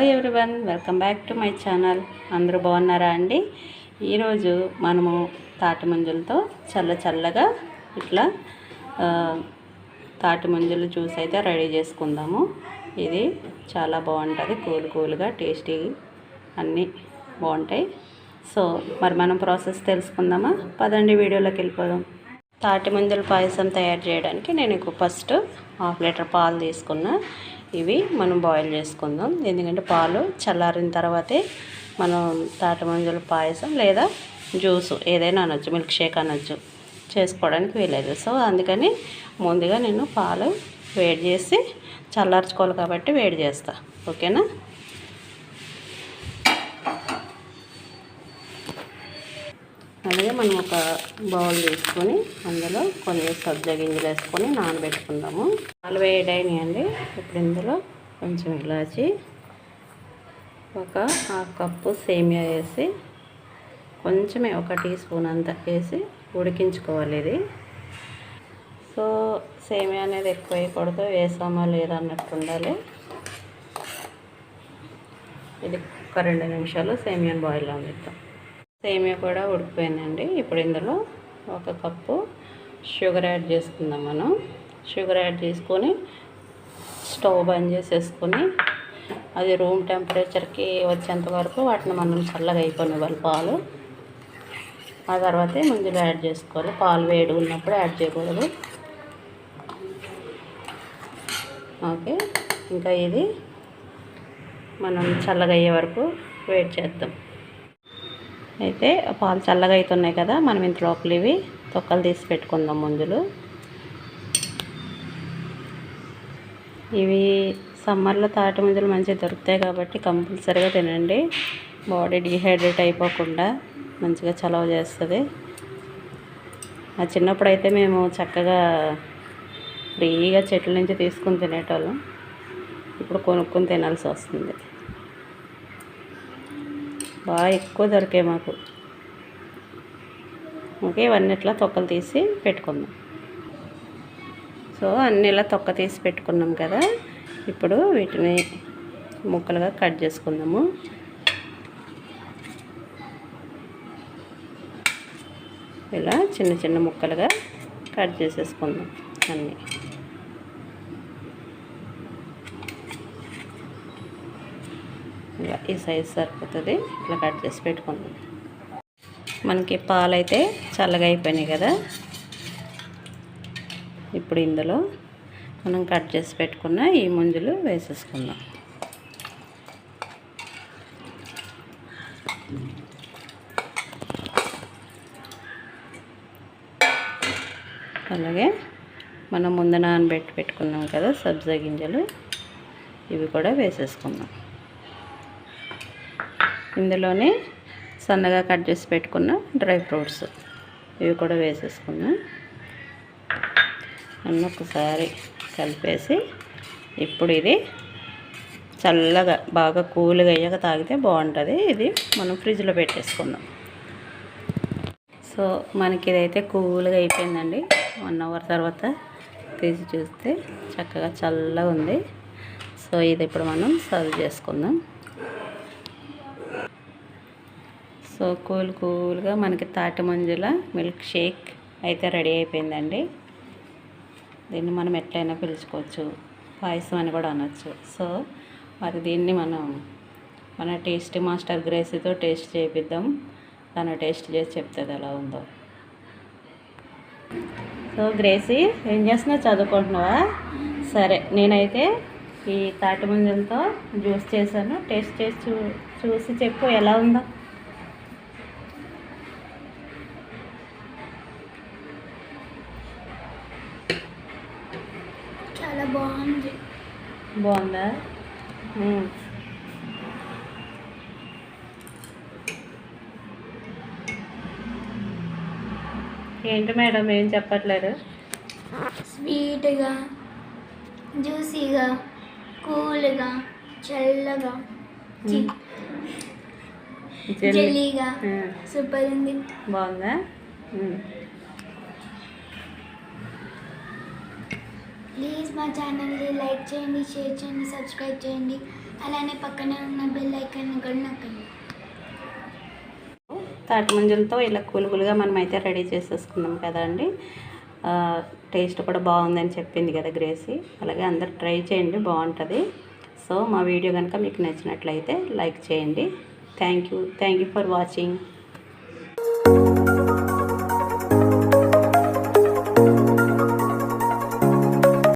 Hello everyone welcome back to my channel అందరూ బాగున్నారా అండి? ఈరోజు మనము తాటి మంజులతో చల్ల చల్లగా ఇట్లా తాటి మంజులు జ్యూస్ అయితే రెడీ చేసుకుందాము. ఇది చాలా బాగుంటుంది కూల్ కూల్గా టేస్టీ అన్నీ బాగుంటాయి. సో మరి మనం ప్రాసెస్ తెలుసుకుందామా? పదండి వీడియోలోకి వెళ్ళిపోదాం. తాటి మంజుల పాయసం తయారు చేయడానికి నేను ఫస్ట్ హాఫ్ లీటర్ పాలు తీసుకున్నా. ఇవి మనం బాయిల్ చేసుకుందాం. ఎందుకంటే పాలు చల్లారిన తర్వాతే మనం తాటమంజుల పాయసం లేదా జ్యూస్ ఏదైనా అనొచ్చు మిల్క్ షేక్ అనొచ్చు చేసుకోవడానికి వీలేదు. సో అందుకని ముందుగా నేను పాలు వేడి చేసి చల్లార్చుకోవాలి కాబట్టి వేడి చేస్తా. ఓకేనా? అలాగే మనం ఒక బౌల్ తీసుకొని అందులో కొన్ని సబ్జా గింజలు వేసుకొని నానబెట్టుకుందాము. నాలుగు వేడైనాయండి ఇప్పుడు ఇందులో కొంచెం ఇలాచి ఒక హాఫ్ కప్పు సేమియా వేసి కొంచెమే ఒక టీ స్పూన్ అంత వేసి ఉడికించుకోవాలి ఇది. సో సేమియా అనేది ఎక్కువ వేయకూడదు వేసామా లేదా అన్నట్టు ఉండాలి. ఇది ఒక రెండు నిమిషాలు సేమియాని బాయిల్ అందిద్దాం సేమియా కూడా ఉడికిపోయిందండి. ఇప్పుడు ఇందులో ఒక కప్పు షుగర్ యాడ్ చేసుకుందాం మనం. షుగర్ యాడ్ చేసుకొని స్టవ్ బంద్ చేసేసుకొని అది రూమ్ టెంపరేచర్కి వచ్చేంత వరకు వాటిని మనం చల్లగా అయిపోయివ్వాలి పాలు. ఆ తర్వాతే ముందులో యాడ్ చేసుకోవాలి. పాలు వేడి ఉన్నప్పుడు యాడ్ చేయకూడదు. ఓకే. ఇంకా ఇది మనం చల్లగా అయ్యే వరకు వెయిట్ చేద్దాం. అయితే పాలు చల్లగా అవుతున్నాయి కదా మనం ఇంత లోపల ఇవి తొక్కలు తీసి పెట్టుకుందాం ముందులు. ఇవి సమ్మర్లో తాటి ముంజలు మంచిగా దొరుకుతాయి కాబట్టి కంపల్సరీగా తినండి. బాడీ డిహైడ్రేట్ అయిపోకుండా మంచిగా చలవ చేస్తుంది. ఆ చిన్నప్పుడు అయితే మేము చక్కగా ఫ్రీగా చెట్ల నుంచి తీసుకుని తినేటోళ్ళం. ఇప్పుడు కొనుక్కొని తినాల్సి వస్తుంది. బాగా ఎక్కువ దొరికాయి మాకు. ఓకే ఇవన్నీ ఇట్లా తొక్కలు తీసి పెట్టుకుందాం. సో అన్ని ఇలా తొక్క తీసి పెట్టుకున్నాం కదా ఇప్పుడు వీటిని ముక్కలుగా కట్ చేసుకుందాము. ఇలా చిన్న చిన్న ముక్కలుగా కట్ చేసేసుకుందాం అన్నీ. ఈ సైజ్ సరిపోతుంది. ఇట్లా కట్ చేసి పెట్టుకుందాం. మనకి పాలు అయితే చల్లగా అయిపోయినాయి కదా. ఇప్పుడు ఇందులో మనం కట్ చేసి పెట్టుకున్న ఈ ముంజులు వేసేసుకుందాం. అలాగే మనం ముందు నానబెట్టి పెట్టుకున్నాం కదా సబ్జా గింజలు ఇవి కూడా వేసేసుకుందాం. ఇందులోనే సన్నగా కట్ చేసి పెట్టుకున్న డ్రై ఫ్రూట్స్ ఇవి కూడా వేసేసుకున్నాం. అన్నీ ఒకసారి కలిపేసి ఇప్పుడు ఇది చల్లగా బాగా కూల్గా అయ్యాక తాగితే బాగుంటుంది. ఇది మనం ఫ్రిడ్జ్లో పెట్టేసుకుందాం. సో మనకి ఇదైతే కూల్గా అయిపోయిందండి. వన్ అవర్ తర్వాత తీసి చూస్తే చక్కగా చల్లగా ఉంది. సో ఇది ఇప్పుడు మనం సర్వ్ చేసుకుందాం. సో కూల్ కూల్గా మనకి తాటి మంజుల మిల్క్ షేక్ అయితే రెడీ అయిపోయిందండి. దీన్ని మనం ఎట్లయినా పిలుచుకోవచ్చు. పాయసం అని కూడా అనొచ్చు. సో మరి దీన్ని మనం మన టేస్ట్ మాస్టర్ గ్రేసీతో టేస్ట్ చేపిద్దాం. తను టేస్ట్ చేసి చెప్తుంది ఎలా ఉందో. సో గ్రేసీ ఏం చేస్తున్నావు? చదువుకుంటున్నావా? సరే నేనైతే ఈ తాటి ముంజలతో జ్యూస్ చేశాను. టేస్ట్ చేసి చూ చూసి చెప్పు ఎలా ఉందో. చాలా బాగుంది. బాగుందా. ఏంటి మేడం ఏం చెప్పట్లేదు? స్వీట్గా జ్యూసీగా కూల్గా చల్లగా. జెల్లీగా. సూపర్ ఉంది. బాగుందా? ప్లీజ్ మా ఛానల్ని లైక్ చేయండి షేర్ చేయండి సబ్స్క్రైబ్ చేయండి. అలానే పక్కనే ఉన్న బెల్ ఐకాన్ కూడా నొక్కండి. తాటి ముంజలతో ఇలా కూలుగులుగా మనం అయితే రెడీ చేసేసుకున్నాం కదా అండి. టేస్ట్ కూడా బాగుందని చెప్పింది కదా గ్రేసీ. అలాగే అందరు ట్రై చేయండి బాగుంటుంది. సో మా వీడియో కనుక మీకు నచ్చినట్లయితే లైక్ చేయండి. Thank you. Thank you for watching.